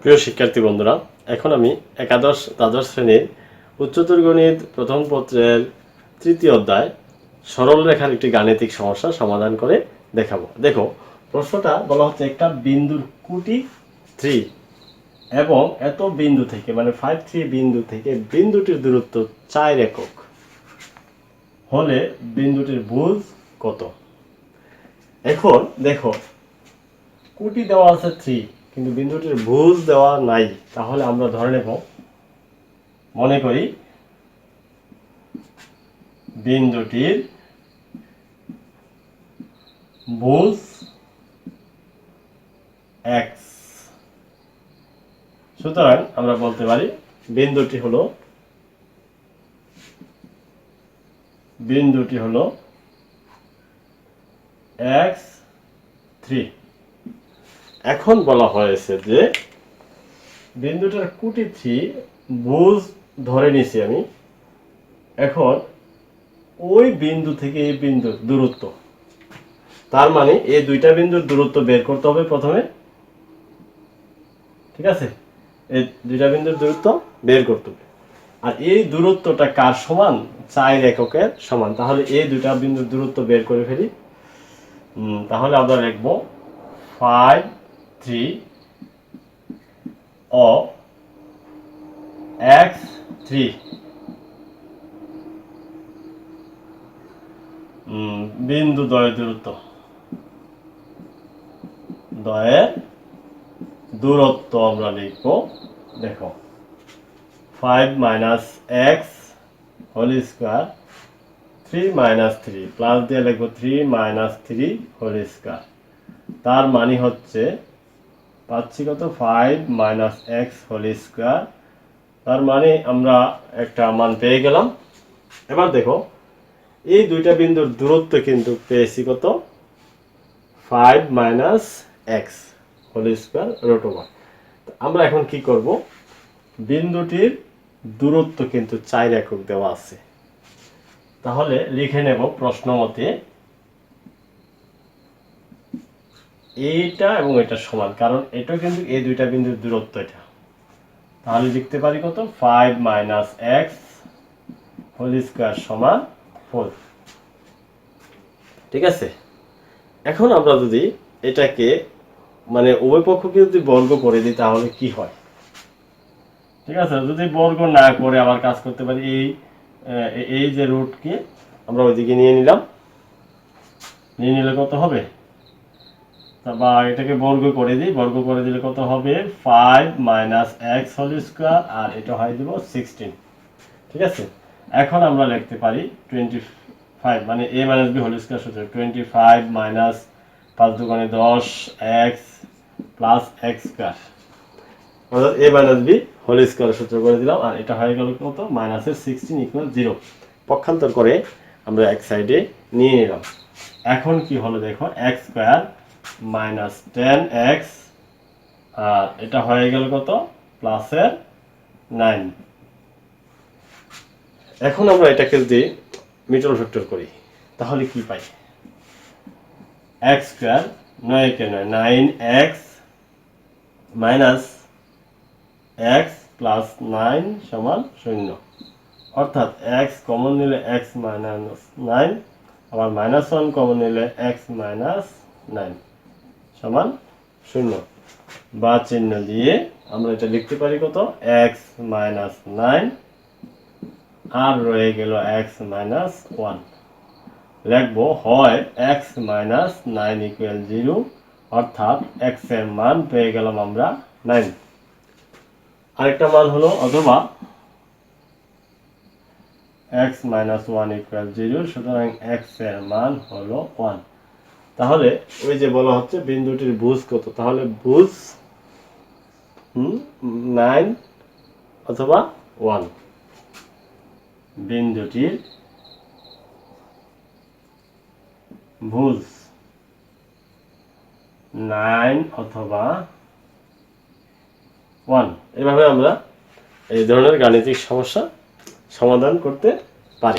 প্রিয় শিক্ষার্থী বন্ধুরা, এখন আমি একাদশ, দ্বাদশ শ্রেণির উচ্চতর গণিত প্রথম পত্রের তৃতীয় অধ্যায় সরল রেখার একটি গাণিতিক সমস্যা সমাধান করে দেখাবো। দেখো, প্রশ্নটা বলা হচ্ছে একটা বিন্দুর কুটি থ্রি এবং এত বিন্দু থেকে মানে ফাইভ থ্রি বিন্দু থেকে বিন্দুটির দূরত্ব চার একক হলে বিন্দুটির ভুজ কত? এখন দেখো, কুটি দেওয়া আছে থ্রি কিন্তু বিন্দুটির ভুজ দেওয়া নাই, তাহলে আমরা ধরে নেব, মনে করি বিন্দুটির ভুজ এক্স সুতরাং আমরা বলতে পারি বিন্দুটি হলো বিন্দুটি হলো এক্স থ্রি এখন বলা হয়েছে যে বিন্দুটার কুটি থ্রি ভুজ ধরে নিছি আমি। এখন ওই বিন্দু থেকে এই বিন্দুর দূরত্ব। তার মানে এই দুইটা বিন্দুর দূরত্ব বের করতে হবে প্রথমে। ঠিক আছে? এই দুইটা বিন্দুর দূরত্ব বের করতে হবে। আর এই দূরত্বটা কার সমান? চার এককের সমান। তাহলে এই দুইটা বিন্দুর দূরত্ব বের করে ফেলি। তাহলে আমরা লিখব ফাইভ থ্রি ও এক্স থ্রি বিন্দু দয়ের দূরত্ব। দয়ের দূরত্ব আমরা লিখব, দেখো five minus x whole square three minus three plus দিয়ে লিখব three minus three whole square তার মানে হচ্ছে পাচ্ছি কত? Five minus x whole square তার মানে আমরা একটা মান পেয়ে গেলাম। এবার দেখো, এই দুইটা বিন্দুর দূরত্ব কিন্তু পেয়েছি কত? Five minus x whole square root over আমরা এখন কি করব? বিন্দুটির দূরত্ব কিন্তু চার একক দেওয়া আছে। তাহলে লিখে নেব প্রশ্ন মতে এইটা এবং এটা সমান, কারণ এটা কিন্তু এই দুইটা বিন্দুর দূরত্ব এটা। তাহলে লিখতে পারি কত? Five minus x whole square সমান ফোর ঠিক আছে? এখন আমরা যদি এটাকে মানে উভয় পক্ষকে যদি বর্গ করে দিই, তাহলে কি হয়? ঠিক আছে? যদি বর্গ না করে আবার কাজ করতে পারি, এই এই যে রুটকে আমরা ওইদিকে নিয়ে নিলাম। নিয়ে নিলে কত হবে? বা এটাকে বর্গ করে দিই, বর্গ করে দিলে কত হবে? Five minus x whole square আর এটা হয় দিব সিক্সটিন ঠিক আছে? এখন আমরা লিখতে পারি টোয়েন্টি ফাইভ মানে a minus b whole square সূত্র। টোয়েন্টি ফাইভ মাইনাস পাঁচ দুগুণে দশ এক্স প্লাস এক্স স্কোয়ার অর্থাৎ a minus b whole square সূত্র করে দিলাম, আর এটা হয়ে গেল কত? মাইনাসের সিক্সটিন ইকুয়াল জিরো পক্ষান্তর করে আমরা এক সাইডে নিয়ে নিলাম। এখন কি হলো দেখো? X square minus ten x আর এটা হয়ে গেল কত? প্লাসের নাইন এখন আমরা এটাকে যদি মিডল ফ্যাক্টর করি, তাহলে কি পাই? এক্স স্কোয়ার নয় কে নয় nine x minus x plus nine সমান শূন্য। অর্থাৎ এক্স কমন নিলে এক্স মাইনাস নাইন আবার মাইনাস ওয়ান কমন নিলে এক্স মাইনাস নাইন সমান শূন্য। বা চিহ্ন দিয়ে আমরা এটা লিখতে পারি কত? এক্স মাইনাস নাইন আর রয়ে গেল এক্স মাইনাস ওয়ান লিখব হয় x minus nine equal zero অর্থাৎ এক্সের মান পেয়ে গেলাম আমরা নাইন আরেকটা মান হলো অথবা x minus one equal zero সুতরাং এক্সের মান হলো ওয়ান তাহলে ওই যে বলা হচ্ছে বিন্দুটির ভুজ কত? তাহলে ভুজ নাইন অথবা ওয়ান। বিন্দুটির ভুজ নাইন অথবা ওয়ান। এভাবে আমরা এই ধরনের গাণিতিক সমস্যা সমাধান করতে পারি।